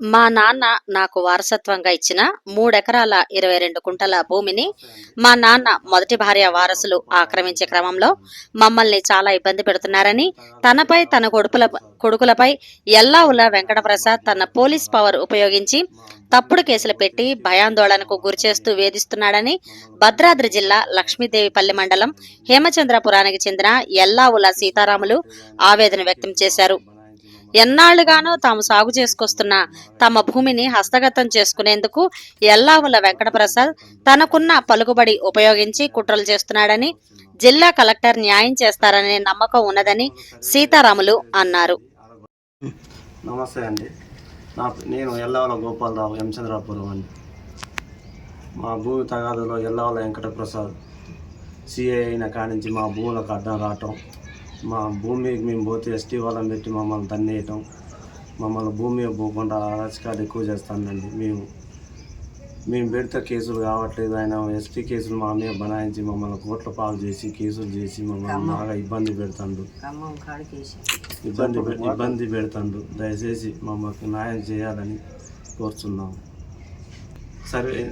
మా నాన్న నాకు వారసత్వంగా ఇచ్చిన మూడెకరాల ఇరవై రెండు కుంటల భూమిని మా నాన్న మొదటి భార్య వారసులు ఆక్రమించే క్రమంలో మమ్మల్ని చాలా ఇబ్బంది పెడుతున్నారని తనపై తన కొడుకుల కొడుకులపై ఎల్లావుల వెంకటప్రసాద్ తన పోలీస్ పవర్ ఉపయోగించి తప్పుడు కేసులు పెట్టి భయాందోళనకు గురిచేస్తూ వేధిస్తున్నాడని భద్రాద్రి జిల్లా లక్ష్మీదేవిపల్లి మండలం హేమచంద్రపురానికి చెందిన ఎల్లావుల సీతారాములు ఆవేదన వ్యక్తం చేశారు. ఎన్నాళ్ళుగానో తాము సాగు చేసుకొస్తున్న తమ భూమిని హస్తగతం చేసుకునేందుకు ఎల్లావుల వెంకటప్రసాద్ తనకున్న పలుకుబడి ఉపయోగించి కుట్రలు చేస్తున్నాడని జిల్లా కలెక్టర్ న్యాయం చేస్తారనే నమ్మకం ఉన్నదని సీతారాములు అన్నారు. నమస్తే అండి. నా నేను ఎల్లవల గోపాలరావు ఎంచంద్రాపురం అండి. మా భూమి తగాదులో ఎల్లవల వెంకటప్రసాద్ సిఐ అయిన కానించి మా భూములకు అడ్డం రావటం మా భూమికి మేము పోతే ఎస్టీ వాళ్ళని పెట్టి మమ్మల్ని తన్నేయటం మమ్మల్ని భూమి పోకుండా అరాచకాలు ఎక్కువ చేస్తానండి. మేము మేము పెడితే కేసులు కావట్లేదు. ఆయన ఎస్టీ కేసులు మా మీద బనాయించి మమ్మల్ని కోట్ల పాలు చేసి కేసులు చేసి మమ్మల్ని బాగా ఇబ్బంది పెడుతుండు. ఇబ్బంది ఇబ్బంది పెడుతుండు. దయచేసి మమ్మల్ని న్యాయం చేయాలని కోరుచున్నాము సర్వే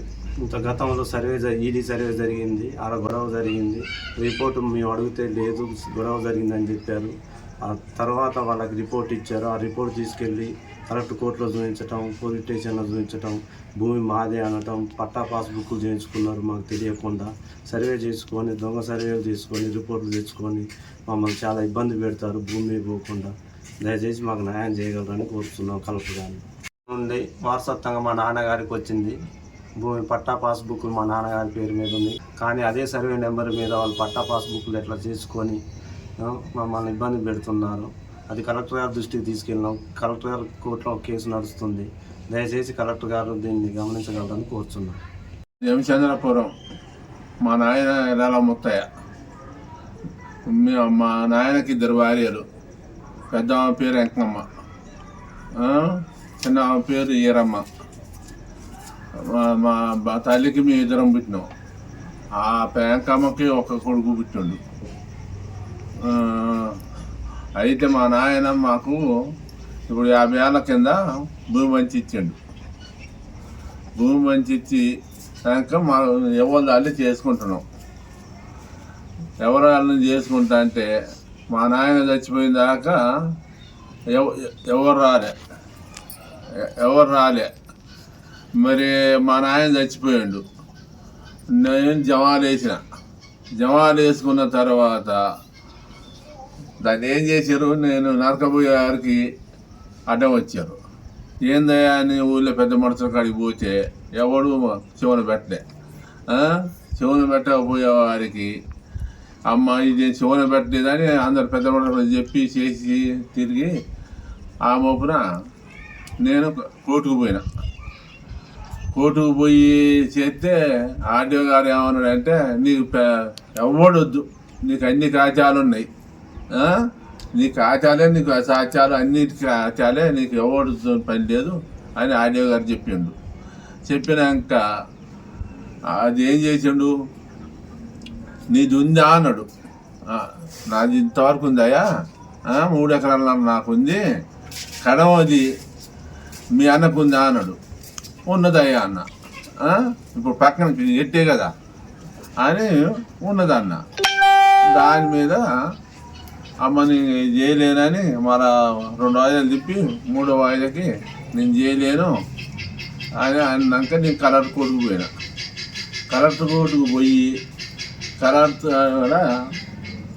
ఇంత గతంలో సర్వే ఈడీ సర్వే జరిగింది ఆడ గొడవ జరిగింది. రిపోర్ట్ మేము అడిగితే లేదు గొడవ జరిగిందని చెప్పారు. ఆ తర్వాత వాళ్ళకి రిపోర్ట్ ఇచ్చారు. ఆ రిపోర్ట్ తీసుకెళ్ళి కలెక్టర్ కోర్టులో చూపించటం పోలీస్ స్టేషన్లో చూపించటం భూమి మాదే అనటం పట్టా పాస్బుక్లు చేయించుకున్నారు మాకు తెలియకుండా. సర్వే చేసుకొని దొంగ సర్వేలు చేసుకొని రిపోర్ట్లు తెచ్చుకొని మమ్మల్ని చాలా ఇబ్బంది పెడతారు భూమి పోకుండా. దయచేసి మాకు న్యాయం చేయగలరని కోరుతున్నాం కలెక్టర్ గారిని నుండి వారసత్వంగా మా నాన్నగారికి వచ్చింది. భూమి పట్టా పాస్బుక్ మా నాన్నగారి పేరు మీద ఉంది. కానీ అదే సర్వే నెంబర్ మీద వాళ్ళు పట్టా పాస్బుక్లు ఎట్లా చేసుకొని మమ్మల్ని ఇబ్బంది పెడుతున్నారు. అది కలెక్టర్ గారి దృష్టికి తీసుకెళ్ళినాం. కలెక్టర్ గారు కోర్టులో కేసు నడుస్తుంది. దయచేసి కలెక్టర్ గారు దీన్ని గమనించగలరని కోరుతున్నాం యమచంద్రపురం మా నాయన ఎలాల ముత్తయ్య. మీ- మా నాయనకి ఇద్దరు భార్యలు. పెద్దమ్మ పేరు వెంకమ్మ చిన్నమ్మ చిన్న ఆమె పేరు ఈరమ్మ. మా- మా తల్లికి మేము ఇద్దరం పుట్టినాం. ఆ వెంకమ్మకి ఒక కొడుకు పుట్టిండు. అయితే మా నాయన మాకు ఇప్పుడు యాభై ఏళ్ళ కింద భూమి మంచి ఇచ్చిండు. భూమి మంచి ఇచ్చి కనుక మా ఎవరి దాన్ని చేసుకుంటున్నాం. ఎవరి వాళ్ళని చేసుకుంటా అంటే మా నాయన చచ్చిపోయిన దాకా ఎవరు రాలే. ఎవరు రాలే. మరి మా నాయన చచ్చిపోయాడు. నేను జమాలు వేసిన. జమాలు వేసుకున్న తర్వాత దాన్ని ఏం చేశారు? నేను నరకబోయే వారికి అడ్డం వచ్చారు. ఏందయ్యా అని ఊళ్ళో పెద్ద మనుషుల కాడికి పోతే ఎవడు చెవున పెట్టలే. ఆ? పెట్టకపోయేవారికి పెట్టకపోయే వారికి అమ్మ ఇది చెవున పెట్టలేదని అందరు పెద్ద మనుషులు చెప్పి చేసి తిరిగి ఆ మోపున నేను కోర్టుకు పోయినా. కోర్టుకు పోయి చేస్తే ఆర్డీఓ గారు ఏమన్నాడంటే నీకు పె- ఎవడొద్దు నీకు అన్ని కాచాలు ఉన్నాయి. నీ కాచాలే నీకు సాక్ష్యాలు అన్నిటి కాచాలే నీకు ఎవడు పని లేదు అని ఆర్డీఓ గారు చెప్పిండు. చెప్పినాక అది ఏం చేసిండు? నీది ఉందా? అన్నాడు. నాది ఇంతవరకు ఉందాయా మూడు ఎకరాల నాకుంది కడవది మీ అన్నకు ఉందా? అన్నాడు. ఉన్నదయ్యా అన్న. ఇప్పుడు పక్కన ఎట్టే కదా? అని ఉన్నదన్న దాని మీద అమ్మని చేయలేనని మళ్ళా రెండు వాయిదాలు తిప్పి మూడో వాయిదాకి నేను చేయలేను. అని అన్నాక నేను కలర్ కోర్టుకు పోయినా. కలర్ కోర్టుకు పోయి కలర్ ఆడ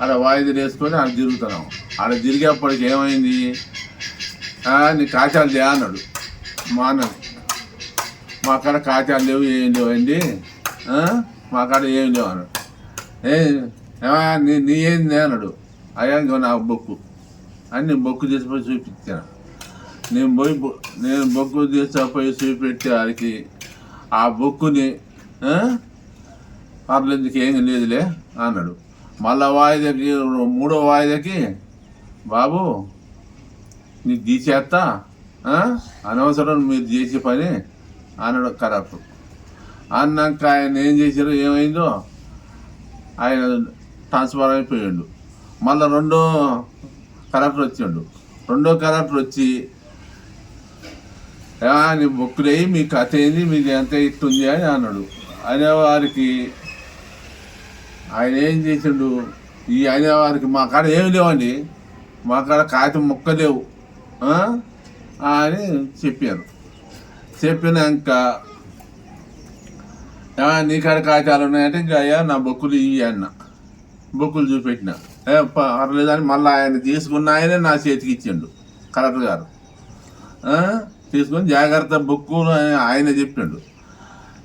ఆడ వాయిదాలు వేసుకొని ఆడ తిరుగుతున్నాం. ఆడ తిరిగేప్పటికి ఏమైంది? నీ కాచాలు చేయన్నాడు అన్నాడు మా అన్నది మా కాడ కాచాలు లేవు ఏం లేవు అండి మా కాడ ఏం లేవు అన్నాడు. ఏమయ్యా, నీ నీ ఏంది అన్నాడు. అయ్యా ఇగో నా బొక్కు. అని నేను బొక్కు తీసుకుపోయి చూపించాను నేను పోయి నేను బొక్కు తీసుకుపోయి చూపెట్టే వారికి ఆ బొక్కుని పర్లేందుకు ఏం లేదులే అన్నాడు. మళ్ళా వాయిదాకి మూడో వాయిదాకి బాబు నీకు తీసేస్తా అనవసరం మీరు చేసే పని అన్నాడు కరప్ట్ అన్నాక ఆయన ఏం చేశారు ఏమైందో ఆయన ట్రాన్స్ఫర్ అయిపోయాడు. మళ్ళీ రెండో కరప్టర్ వచ్చిండు. రెండో కరప్టర్ వచ్చి "ఆ, నీ బుక్కులు వేయి మీ కథ ఏంది మీకు ఎంత ఇస్తుంది అని అన్నాడు. అనేవారికి ఆయన ఏం చేసిండు ఈ అనేవారికి మా కాడ ఏమి లేవండి మా కాడ కాగితం ముక్క లేవు అని చెప్పారు. చెప్పినాక నీ కాడ కాగితాలు ఉన్నాయంటే ఇంకా అయ్యా నా బొక్కులు ఇవి అన్న. బొక్కులు చూపెట్టిన. పర్లేదు అని పర్లేదని మళ్ళీ ఆయన తీసుకున్న ఆయనే నా చేతికి ఇచ్చిండు కలెక్టర్ గారు. తీసుకొని జాగ్రత్త బుక్కు అని ఆయన చెప్పిండు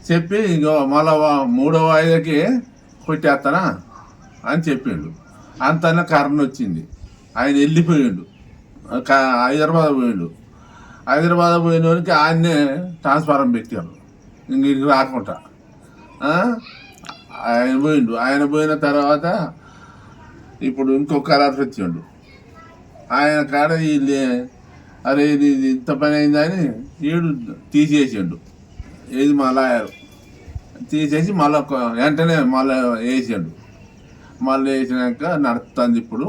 చెప్పి ఇంకో మళ్ళా మూడో వాయిదకి కొట్టేస్తానా అని చెప్పిండు అంతనే కర్ణ వచ్చింది ఆయన వెళ్ళిపోయిండు. హైదరాబాద్ పోయిండు. హైదరాబాద్ పోయిన వారికి ఆయన్నే ట్రాన్స్ఫారం పెట్టారు ఇంక ఇక్కడికి రాకుండా. ఆయన పోయిండు. ఆయన పోయిన తర్వాత ఇప్పుడు ఇంకొక కలర్ పెట్టిండు. ఆయన కాడ వీళ్ళు అరే ఇది ఇంత పని అయిందని వీడు తీసేసిండు. ఏది మా లాయర్. తీసేసి మళ్ళీ వెంటనే మళ్ళీ వేసాడు. మళ్ళీ వేసినాక నడుస్తుంది ఇప్పుడు.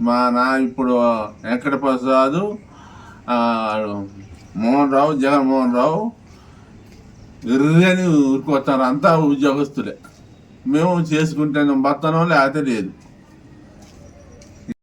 మా నా ఇప్పుడు వెంకట ప్రసాద్ మోహన్ రావు జగన్మోహన్ రావు ఎర్రని ఊరుకొస్తారు అంతా ఉద్యోగస్తులే. మేము చేసుకుంటే బతనం లేకపోతే లేదు.